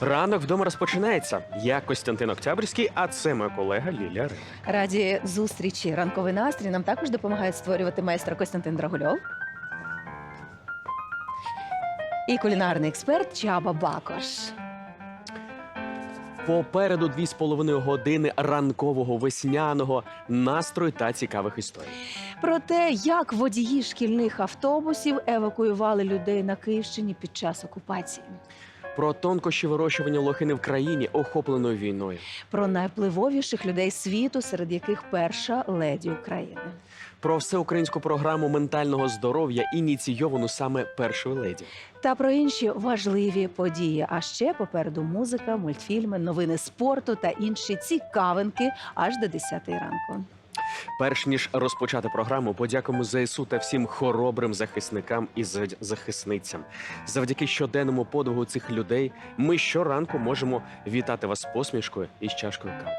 Ранок вдома розпочинається. Я Костянтин Октябрьський, а це моя колега Лілія Рим. Раді зустрічі. Ранковий настрій нам також допомагає створювати майстер Костянтин Драгульов. І кулінарний експерт Чаба Бакош. Попереду дві з половиною години ранкового весняного настрою та цікавих історій. Про те, як водії шкільних автобусів евакуювали людей на Київщині під час окупації, Про тонкощі вирощування лохини в країні, охопленою війною. про найвпливовіших людей світу, серед яких перша леді України. Про всеукраїнську програму ментального здоров'я, ініційовану саме першою леді. Та про інші важливі події. А ще попереду музика, мультфільми, новини спорту та інші цікавинки аж до 10 ранку. Перш ніж розпочати програму, подякуємо ЗСУ та всім хоробрим захисникам і захисницям. Завдяки щоденному подвигу цих людей ми щоранку можемо вітати вас з посмішкою і з чашкою кави.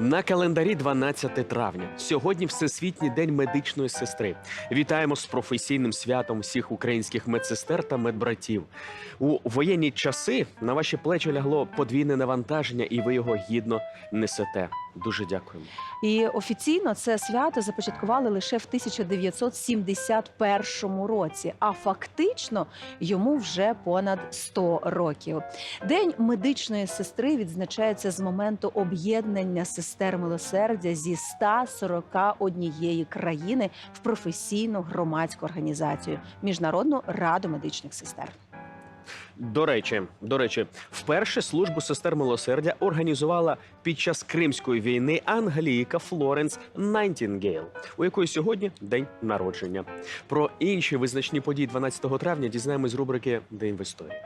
На календарі 12 травня. Сьогодні Всесвітній день медичної сестри. Вітаємо з професійним святом всіх українських медсестер та медбратів. У воєнні часи на ваші плечі лягло подвійне навантаження, і ви його гідно несете. Дуже дякуємо. І офіційно це свято започаткували лише в 1971 році, а фактично йому вже понад 100 років. День медичної сестри відзначається з моменту об'єднання сестер милосердя зі 141 країни в професійну громадську організацію Міжнародну раду медичних сестер. До речі, до речі, вперше службу сестер милосердя організувала під час Кримської війни англійка Флоренс Найтінгейл, у якої сьогодні день народження. Про інші визначні події 12 травня дізнаємось з рубрики День в історії.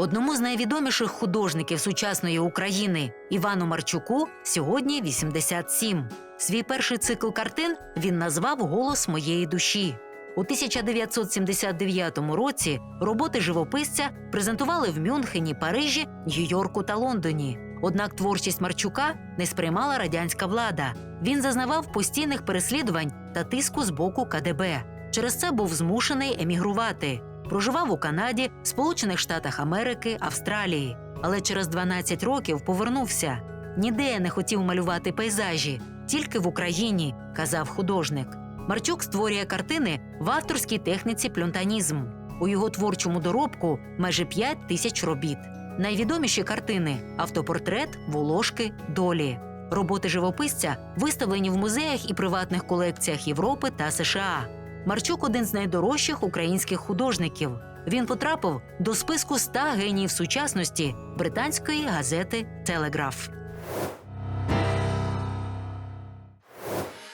Одному з найвідоміших художників сучасної України Івану Марчуку сьогодні 87. Свій перший цикл картин він назвав Голос моєї душі. У 1979 році роботи живописця презентували в Мюнхені, Парижі, Нью-Йорку та Лондоні. Однак творчість Марчука не сприймала радянська влада. Він зазнавав постійних переслідувань та тиску з боку КДБ. Через це був змушений емігрувати. Проживав у Канаді, Сполучених Штатах Америки, Австралії. Але через 12 років повернувся. Ніде я не хотів малювати пейзажі, тільки в Україні, казав художник. Марчук створює картини в авторській техніці плюнтанізм. У його творчому доробку майже 5 тисяч робіт. Найвідоміші картини автопортрет, волошки, долі. Роботи живописця виставлені в музеях і приватних колекціях Європи та США. Марчук один з найдорожчих українських художників. Він потрапив до списку 100 геніїв сучасності британської газети Телеграф.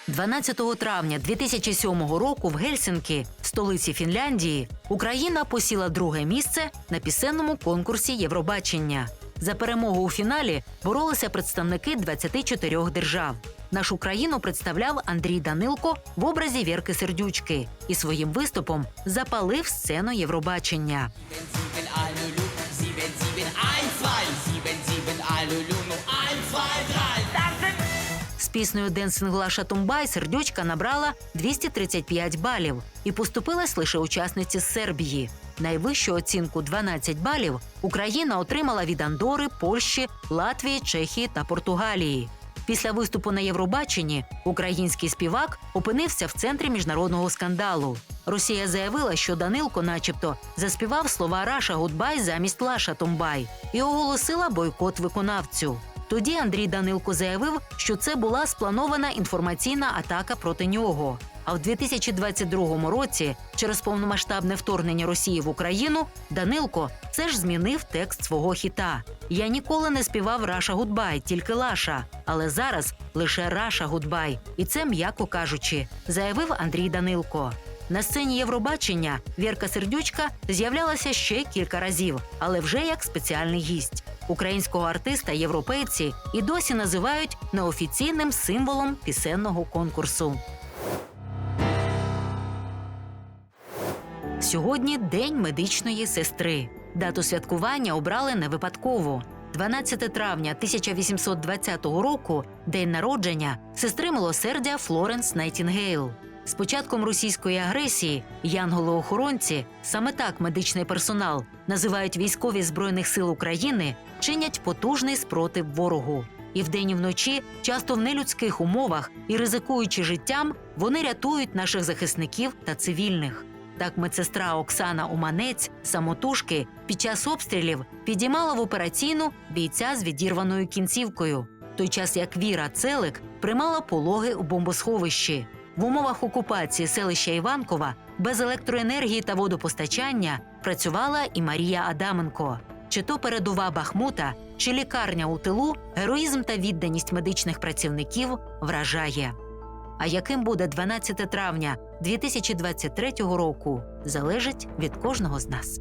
12 травня 2007 року в Гельсінкі, столиці Фінляндії, Україна посіла друге місце на пісенному конкурсі Євробачення. За перемогу у фіналі боролися представники 24 держав. Нашу країну представляв Андрій Данилко в образі Вірки Сердючки і своїм виступом запалив сцену Євробачення. 7, Alulu, 7, 7, 1, 2, 7, 7, Alulu, 1, 2, 3. З піснею Денсинг Лаша Тумбай сердючка набрала 235 балів і поступилась лише учасниці з Сербії. Найвищу оцінку 12 балів Україна отримала від Андори, Польщі, Латвії, Чехії та Португалії. Після виступу на Євробаченні український співак опинився в центрі міжнародного скандалу. Росія заявила, що Данилко, начебто, заспівав слова Раша Гудбай замість Лаша Томбай і оголосила бойкот виконавцю. Тоді Андрій Данилко заявив, що це була спланована інформаційна атака проти нього. А в 2022 році, через повномасштабне вторгнення Росії в Україну, Данилко все ж змінив текст свого хіта. Я ніколи не співав Раша Гудбай, тільки Лаша. Але зараз лише Раша Гудбай. І це м'яко кажучи, заявив Андрій Данилко. На сцені Євробачення Вірка Сердючка з'являлася ще кілька разів, але вже як спеціальний гість. Українського артиста європейці і досі називають неофіційним символом пісенного конкурсу. Сьогодні День медичної сестри. Дату святкування обрали не випадково. 12 травня 1820 року день народження сестри милосердя Флоренс Найтінгейл. З початком російської агресії янголи-охоронці, саме так медичний персонал називають військові збройних сил України, чинять потужний спротив ворогу. І вдень і вночі, часто в нелюдських умовах і ризикуючи життям, вони рятують наших захисників та цивільних. Так медсестра Оксана Уманець самотужки під час обстрілів підіймала в операційну бійця з відірваною кінцівкою, той час як Віра Целик приймала пологи у бомбосховищі. В умовах окупації селища Іванкова без електроенергії та водопостачання працювала і Марія Адаменко. Чи то передова Бахмута, чи лікарня у тилу, героїзм та відданість медичних працівників вражає. А яким буде 12 травня 2023 року, залежить від кожного з нас.